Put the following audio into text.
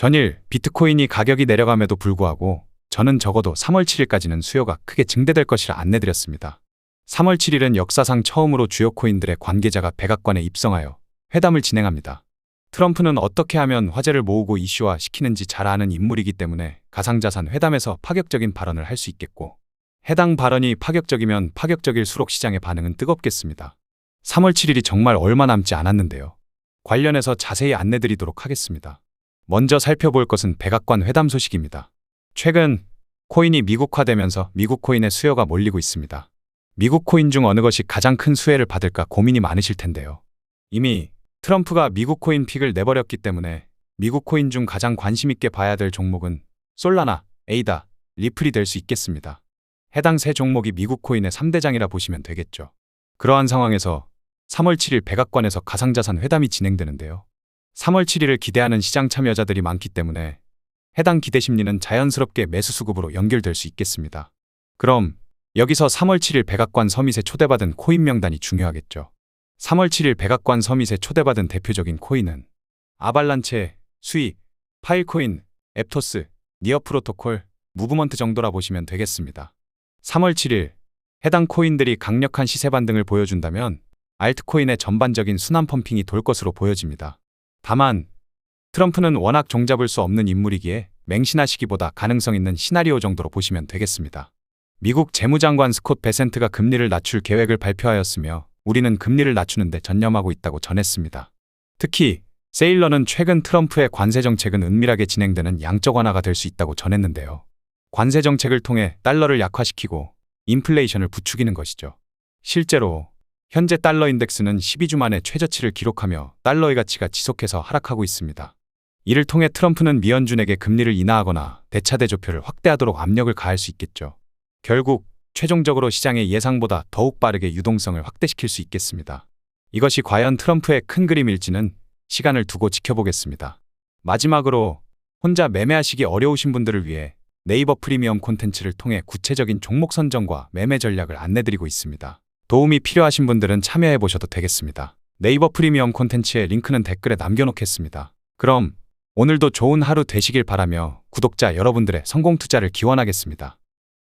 전일 비트코인이 가격이 내려감에도 불구하고 저는 적어도 3월 7일까지는 수요가 크게 증대될 것이라 안내드렸습니다. 3월 7일은 역사상 처음으로 주요 코인들의 관계자가 백악관에 입성하여 회담을 진행합니다. 트럼프는 어떻게 하면 화제를 모으고 이슈화 시키는지 잘 아는 인물이기 때문에 가상자산 회담에서 파격적인 발언을 할 수 있겠고 해당 발언이 파격적이면 파격적일수록 시장의 반응은 뜨겁겠습니다. 3월 7일이 정말 얼마 남지 않았는데요. 관련해서 자세히 안내드리도록 하겠습니다. 먼저 살펴볼 것은 백악관 회담 소식입니다. 최근 코인이 미국화되면서 미국 코인의 수요가 몰리고 있습니다. 미국 코인 중 어느 것이 가장 큰 수혜를 받을까 고민이 많으실 텐데요. 이미 트럼프가 미국 코인 픽을 내버렸기 때문에 미국 코인 중 가장 관심 있게 봐야 될 종목은 솔라나, 에이다, 리플이 될 수 있겠습니다. 해당 세 종목이 미국 코인의 3대장이라 보시면 되겠죠. 그러한 상황에서 3월 7일 백악관에서 가상자산 회담이 진행되는데요. 3월 7일을 기대하는 시장 참여자들이 많기 때문에 해당 기대 심리는 자연스럽게 매수 수급으로 연결될 수 있겠습니다. 그럼 여기서 3월 7일 백악관 서밋에 초대받은 코인 명단이 중요하겠죠. 3월 7일 백악관 서밋에 초대받은 대표적인 코인은 아발란체, 수익, 파일코인, 앱토스, 니어 프로토콜, 무브먼트 정도라 보시면 되겠습니다. 3월 7일 해당 코인들이 강력한 시세 반등을 보여준다면 알트코인의 전반적인 순환 펌핑이 돌 것으로 보여집니다. 다만 트럼프는 워낙 종잡을 수 없는 인물이기에 맹신하시기보다 가능성 있는 시나리오 정도로 보시면 되겠습니다. 미국 재무장관 스콧 베센트가 금리를 낮출 계획을 발표하였으며 우리는 금리를 낮추는데 전념하고 있다고 전했습니다. 특히 세일러는 최근 트럼프의 관세 정책은 은밀하게 진행되는 양적 완화가 될 수 있다고 전했는데요. 관세 정책을 통해 달러를 약화시키고 인플레이션을 부추기는 것이죠. 실제로 현재 달러 인덱스는 12주 만에 최저치를 기록하며 달러의 가치가 지속해서 하락하고 있습니다. 이를 통해 트럼프는 미연준에게 금리를 인하하거나 대차대조표를 확대하도록 압력을 가할 수 있겠죠. 결국 최종적으로 시장의 예상보다 더욱 빠르게 유동성을 확대시킬 수 있겠습니다. 이것이 과연 트럼프의 큰 그림일지는 시간을 두고 지켜보겠습니다. 마지막으로 혼자 매매하시기 어려우신 분들을 위해 네이버 프리미엄 콘텐츠를 통해 구체적인 종목 선정과 매매 전략을 안내드리고 있습니다. 도움이 필요하신 분들은 참여해 보셔도 되겠습니다. 네이버 프리미엄 콘텐츠의 링크는 댓글에 남겨놓겠습니다. 그럼 오늘도 좋은 하루 되시길 바라며 구독자 여러분들의 성공 투자를 기원하겠습니다.